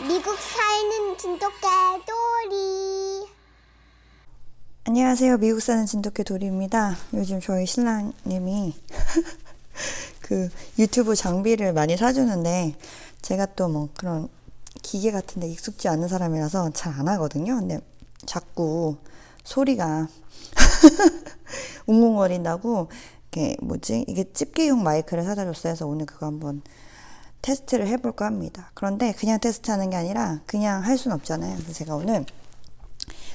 미국 사는 진돗개 도리. 안녕하세요. 미국 사는 진돗개 도리입니다. 요즘 저희 신랑님이 그 유튜브 장비를 많이 사주는데 제가 또 뭐 그런 기계 같은데 익숙지 않은 사람이라서 잘 안 하거든요. 근데 자꾸 소리가 웅웅거린다고 이게 뭐지? 이게 집게용 마이크를 사다 줬어요. 그래서 오늘 그거 한번 테스트를 해볼까 합니다. 그런데 그냥 테스트하는 게 아니라 그냥 할 수는 없잖아요. 그래서 제가 오늘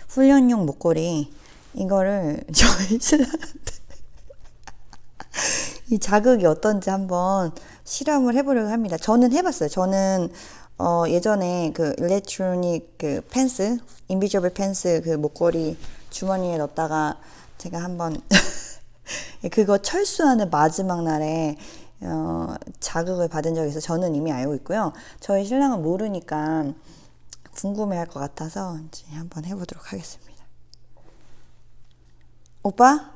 훈련용 목걸이 이거를 저희 신랑한테 이 자극이 어떤지 한번 실험을 해보려고 합니다. 저는 해봤어요. 저는 어 예전에 그 일렉트로닉 그 펜스, 인비저블 펜스 그 목걸이 주머니에 넣었다가 제가 한번 그거 철수하는 마지막 날에 어 자극을 받은 적이 있어. 저는 이미 알고 있고요. 저희 신랑은 모르니까 궁금해할 것 같아서 이제 한번 해보도록 하겠습니다. 오빠,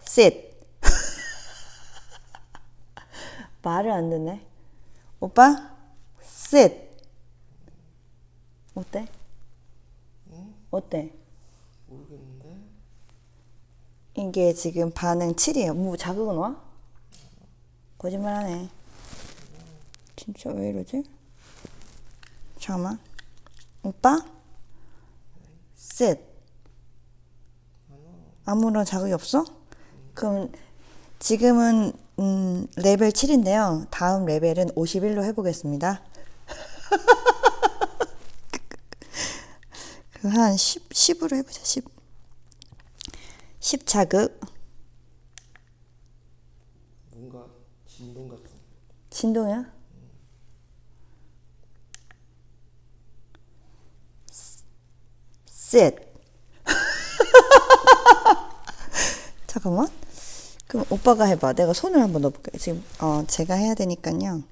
sit. 말을 안 듣네. 오빠, sit. 어때? 어때? 모르겠는데 이게 지금 반응 7이에요. 뭐 자극은 와? 거짓말하네. 진짜 왜 이러지? 잠깐만. 오빠? sit. 아무런 자극이 없어? 그럼 지금은 음, 레벨 7인데요. 다음 레벨은 51로 해보겠습니다. 그한 10, 10으로 해보자. 10. 10 자극. 뭔가 진동 같은 진동이야? sit. 잠깐만. 그럼 오빠가 해봐. 내가 손을 한번 넣어볼게. 지금 어 제가 해야 되니까요.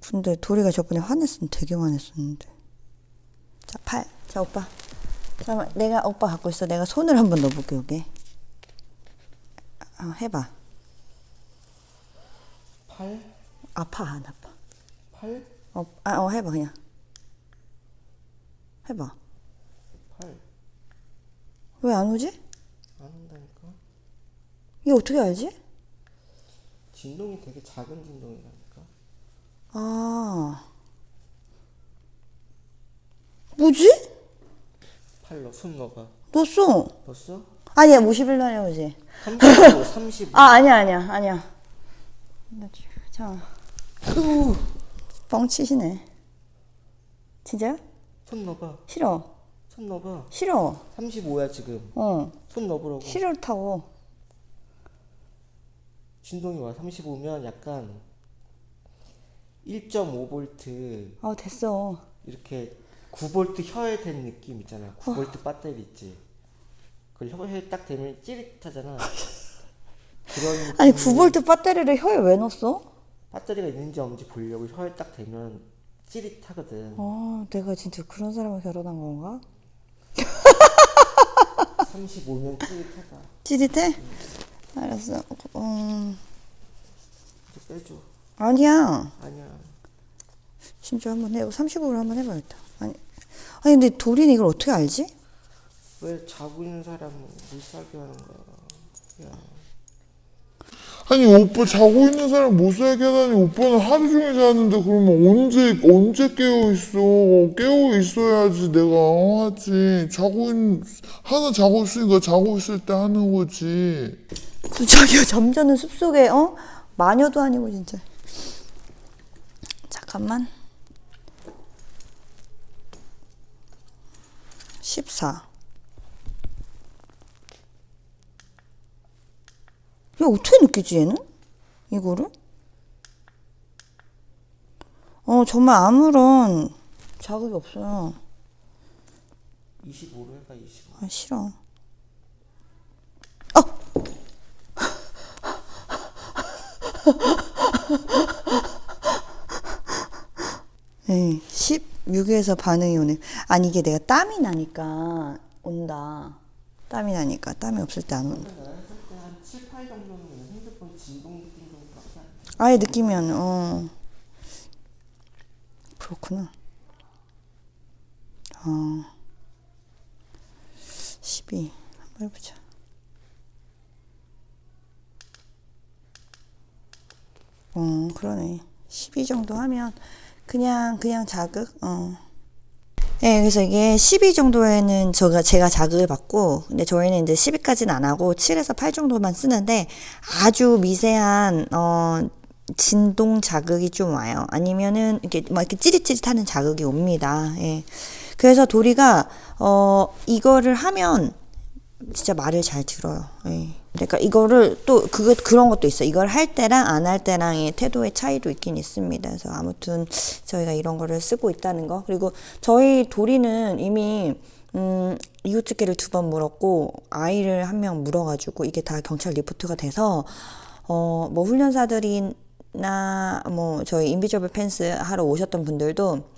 근데 도리가 저번에 화냈으면 되게 화냈었는데. 자, 팔. 자, 오빠. 잠깐만, 내가 오빠 갖고 있어. 내가 손을 한번 넣어볼게, 여기. 어, 해봐. 팔? 아파, 안 아파? 팔? 어, 아, 어, 해봐, 그냥. 해봐. 팔? 왜안 오지? 안 한다니까 이게 어떻게 알지? 진동이 되게 작은 진동이라니까 아. 뭐지? 팔로 손 넣어봐 넣었어. 넣었어? 아니야, 51로 해오지. 35, 35 아, 아니야, 아니야, 아니야. 자. 뻥치시네. 진짜요? 손 넣어봐 싫어. 손 넣어봐 싫어. 35야 지금 어. 손 넣어보라고 싫다고. 진동이 와 35면 약간 1.5V 아, 됐어. 이렇게 9V 혀에 댄 느낌 있잖아 9V 배터리 있지 그걸 혀에 딱 대면 찌릿하잖아 그런 아니, 9V 배터리를 혀에 왜 넣었어? 배터리가 있는지 없는지 보려고 혀에 딱 대면 찌릿하거든 아, 내가 진짜 그런 사람을 결혼한 건가? 35면 찌릿하다 찌릿해? 알았어. 음, 이제 빼줘 아니야. 아니야 진짜 한번 해. 35로 한번 해봐야겠다. 아니, 아니 근데 도리는 이걸 어떻게 알지? 왜 자고 있는 사람은 못 살게 하는 거야 야 아니 오빠 자고 있는 사람 못 살게 하다니 오빠는 하루 종일 자는데 그러면 언제 언제 깨어 있어 깨어 있어야지 내가 어, 하지 자고 있 하나 자고 있으니까 자고 있을 때 하는 거지 저기요 점잖은 숲속에 어 마녀도 아니고 진짜. 잠깐만. 14. 야 어떻게 느끼지 얘는? 이거를? 어 정말 아무런 자극이 없어요. 25로 해봐 25 아 싫어. 네, 16에서 반응이 오네. 아니 이게 내가 땀이 나니까 온다. 땀이 나니까 땀이 없을 때 안 온다. 한 7, 8 정도면 핸드폰 진동 느낌 정도밖에 안 돼. 아예 어 그렇구나. 어 12. 한번 해보자. 어, 그러네. 12 정도 하면 그냥 그냥 자극. 어. 네, 그래서 이게 12 정도에는 제가 제가 자극을 받고 근데 저희는 이제 10까지는 안 하고 7에서 8 정도만 쓰는데 아주 미세한 어 진동 자극이 좀 와요. 아니면은 이렇게 막 이렇게 찌릿찌릿하는 자극이 옵니다. 예. 그래서 도리가 어 이거를 하면 진짜 말을 잘 들어요. 예. 그러니까 이거를 또 그거 그런 것도 있어. 요 이걸 할 때랑 안 할 때랑의 태도의 차이도 있긴 있습니다. 그래서 아무튼 저희가 이런 거를 쓰고 있다는 거. 그리고 저희 도리는 이미 음, 이웃집게를 두 번 물었고 아이를 한 명 물어가지고 이게 다 경찰 리포트가 돼서 어, 뭐 훈련사들이 나뭐 저희 인비저블 펜스 하러 오셨던 분들도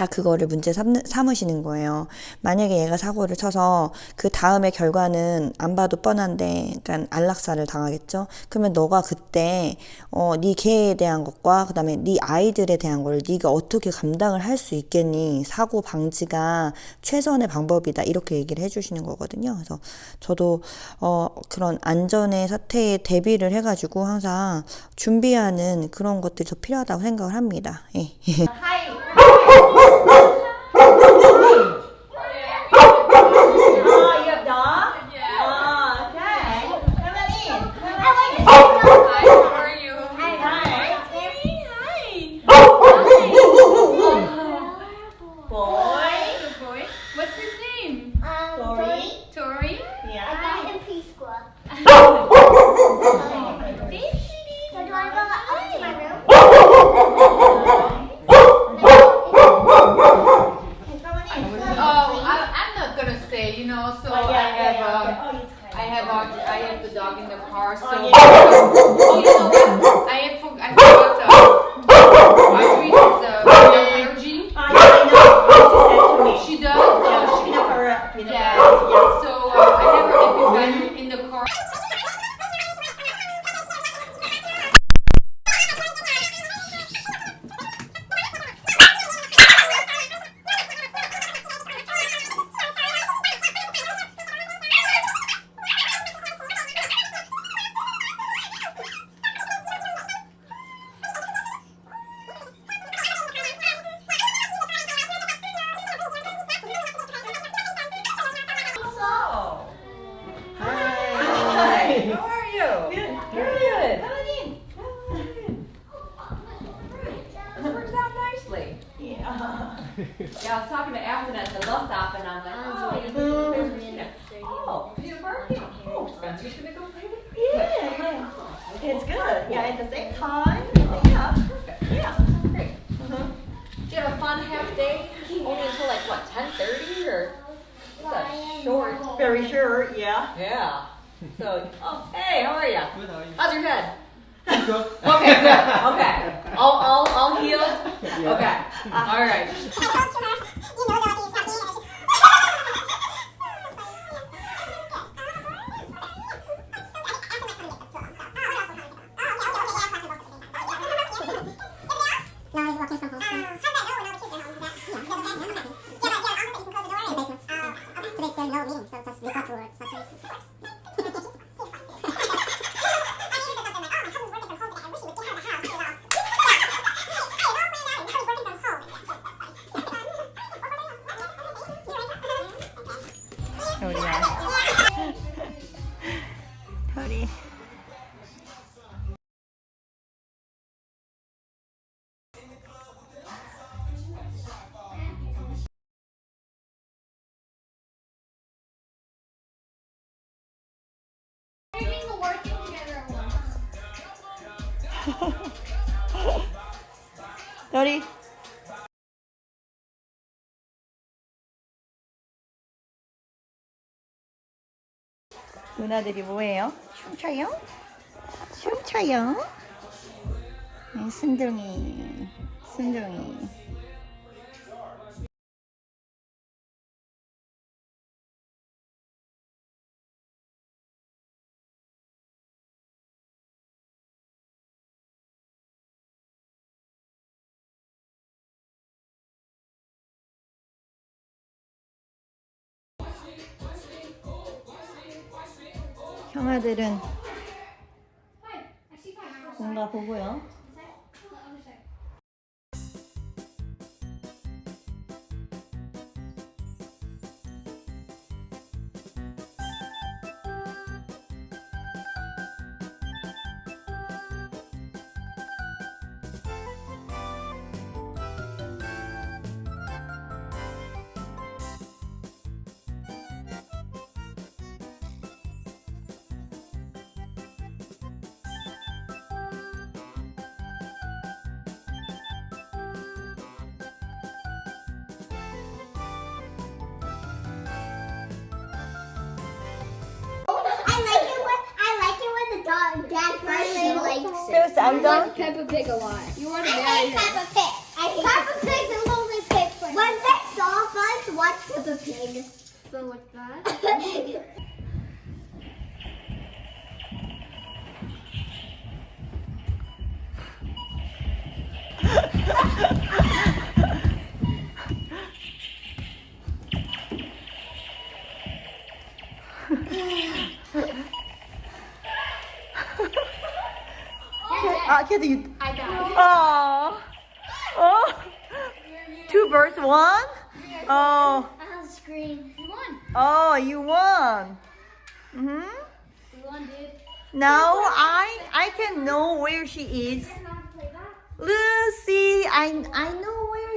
다 그거를 문제 삼, 삼으시는 거예요. 만약에 얘가 사고를 쳐서 그 다음에 결과는 안 봐도 뻔한데, 그러니까 안락사를 당하겠죠. 그러면 너가 그때 어네 개에 대한 것과 그다음에 네 아이들에 대한 걸 네가 어떻게 감당을 할 수 있겠니? 사고 방지가 최선의 방법이다. 이렇게 얘기를 해주시는 거거든요. 그래서 저도 어 그런 안전의 사태에 대비를 해가지고 항상 준비하는 그런 것들이 더 필요하다고 생각을 합니다. 예. Gente, have, yeah, um, yeah. Oh, you I have, uh, I have the dog in the car, so. Oh, yeah. Oh, you know what? I have, Yeah. Yeah, I was talking to Afton at the bus stop, and I'm like, oh, oh, you're working. Oh, Spencer's oh, gonna go play with you. Yeah, yeah. It's good. Yeah, at the same time. Yeah. Perfect. Yeah. Great. Mm-hmm. Did you have a fun half day? Only until like what, 10:30 or? It's a short. Very sure. Yeah. Yeah. So, oh, hey, how are you? Good, how are you? How's your head? Good. Okay, good. Okay. All, all, all healed. Okay. All right. 도리. 누나들이 뭐해요? 춤춰요? 춤춰요? 네, 순둥이, 순둥이. 형아들은 뭔가 보고요. Likes it. First, I'm done. Peppa Pig a lot. You want to I marry hate her. Peppa Pig. I hate Peppa Pig's a lonely pig. When they saw us watch Peppa Pig. So what's that? did you? I got it. Oh. Oh. Two birds, one? Oh. I'll scream. You won. Oh, you won. Mm hmm. You won, dude. Now I I can know where she is. Lucy, I I know where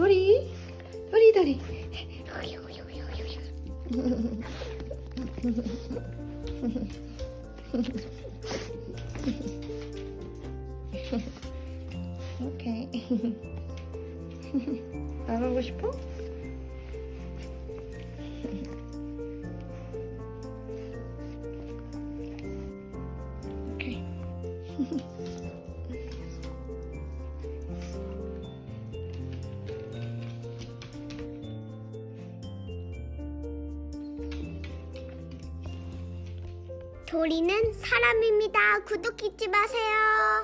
도리. 도리, 도리. 오케이. 나가고 싶어? 도리는 사람입니다. 구독 잊지 마세요.